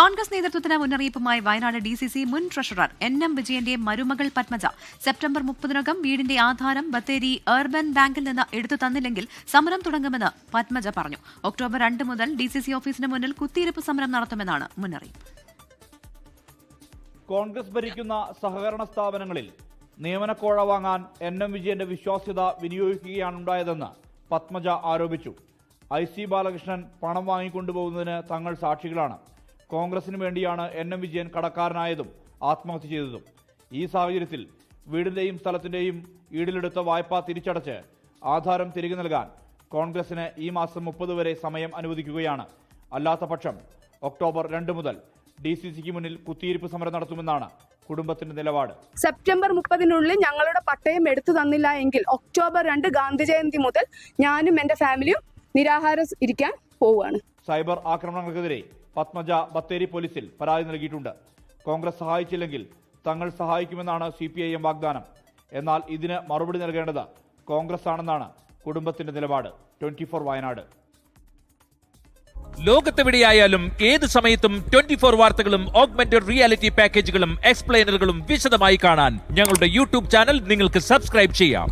കോൺഗ്രസ് നേതൃത്വത്തിന് മുന്നറിയിപ്പുമായി Wayanad D C C മുൻ ട്രഷറർ എൻ എം വിജയന്റെ മരുമകൾ പത്മജ. സെപ്റ്റംബർ മുപ്പതിനകം വീടിന്റെ ആധാരം ബത്തേരി അർബൻ ബാങ്കിൽ നിന്ന് എടുത്തു തന്നില്ലെങ്കിൽ സമരം തുടങ്ങുമെന്ന് പത്മജ പറഞ്ഞു. ഒക്ടോബർ രണ്ട് മുതൽ ഡി സി സി ഓഫീസിന് മുന്നിൽ കുത്തിയിരിപ്പ് സമരം നടത്തുമെന്നാണ് മുന്നറിയിപ്പ്. കോൺഗ്രസ് ഭരിക്കുന്ന സഹകരണ സ്ഥാപനങ്ങളിൽ നിയമനക്കോഴ വാങ്ങാൻ എൻ എം വിജയന്റെ വിശ്വാസ്യത വിനിയോഗിക്കുകയാണുണ്ടായതെന്ന് പത്മജ ആരോപിച്ചു. ഐ സി ബാലകൃഷ്ണൻ പണം വാങ്ങിക്കൊണ്ടുപോകുന്നതിന് തങ്ങൾ സാക്ഷികളാണ്. കോൺഗ്രസിന് വേണ്ടിയാണ് എൻ എം വിജയൻ കടക്കാരനായതും ആത്മഹത്യ ചെയ്തതും. ഈ സാഹചര്യത്തിൽ വീടിന്റെയും സ്ഥലത്തിന്റെയും ഈടിലെടുത്ത വായ്പ തിരിച്ചടച്ച് ആധാരം തിരികെ നൽകാൻ കോൺഗ്രസിന് ഈ മാസം മുപ്പത് വരെ സമയം അനുവദിക്കുകയാണ്. അല്ലാത്ത പക്ഷം ഒക്ടോബർ രണ്ട് മുതൽ ഡി സി സിക്ക് മുന്നിൽ കുത്തിയിരിപ്പ് സമരം നടത്തുമെന്നാണ് കുടുംബത്തിന്റെ നിലപാട്. സെപ്റ്റംബർ മുപ്പതിനുള്ളിൽ ഞങ്ങളുടെ പട്ടയം എടുത്തു തന്നില്ല എങ്കിൽ ഒക്ടോബർ രണ്ട് ഗാന്ധി ജയന്തി മുതൽ ഞാനും എന്റെ ഫാമിലിയും നിരാഹാരം ഇരിക്കാൻ പോവുകയാണ്. സൈബർ ആക്രമണങ്ങൾക്കെതിരെ പത്മജ ബത്തേരി പോലീസിൽ പരാതി നൽകിയിട്ടുണ്ട്. കോൺഗ്രസ് സഹായിച്ചില്ലെങ്കിൽ തങ്ങൾ സഹായിക്കുമെന്നാണ് സി പി ഐ എം വാഗ്ദാനം. എന്നാൽ ഇതിന് മറുപടി നൽകേണ്ടത് കോൺഗ്രസ് ആണെന്നാണ് കുടുംബത്തിന്റെ നിലപാട്. Twenty four Wayanad. ലോകത്തെവിടെയായാലും ഏത് സമയത്തും ട്വന്റി ഫോർ വാർത്തകളും ഓഗ്മെന്റഡ് റിയാലിറ്റി പാക്കേജുകളും എക്സ്പ്ലെയിനറുകളും വിശദമായി കാണാൻ ഞങ്ങളുടെ യൂട്യൂബ് ചാനൽ നിങ്ങൾക്ക് സബ്സ്ക്രൈബ് ചെയ്യാം.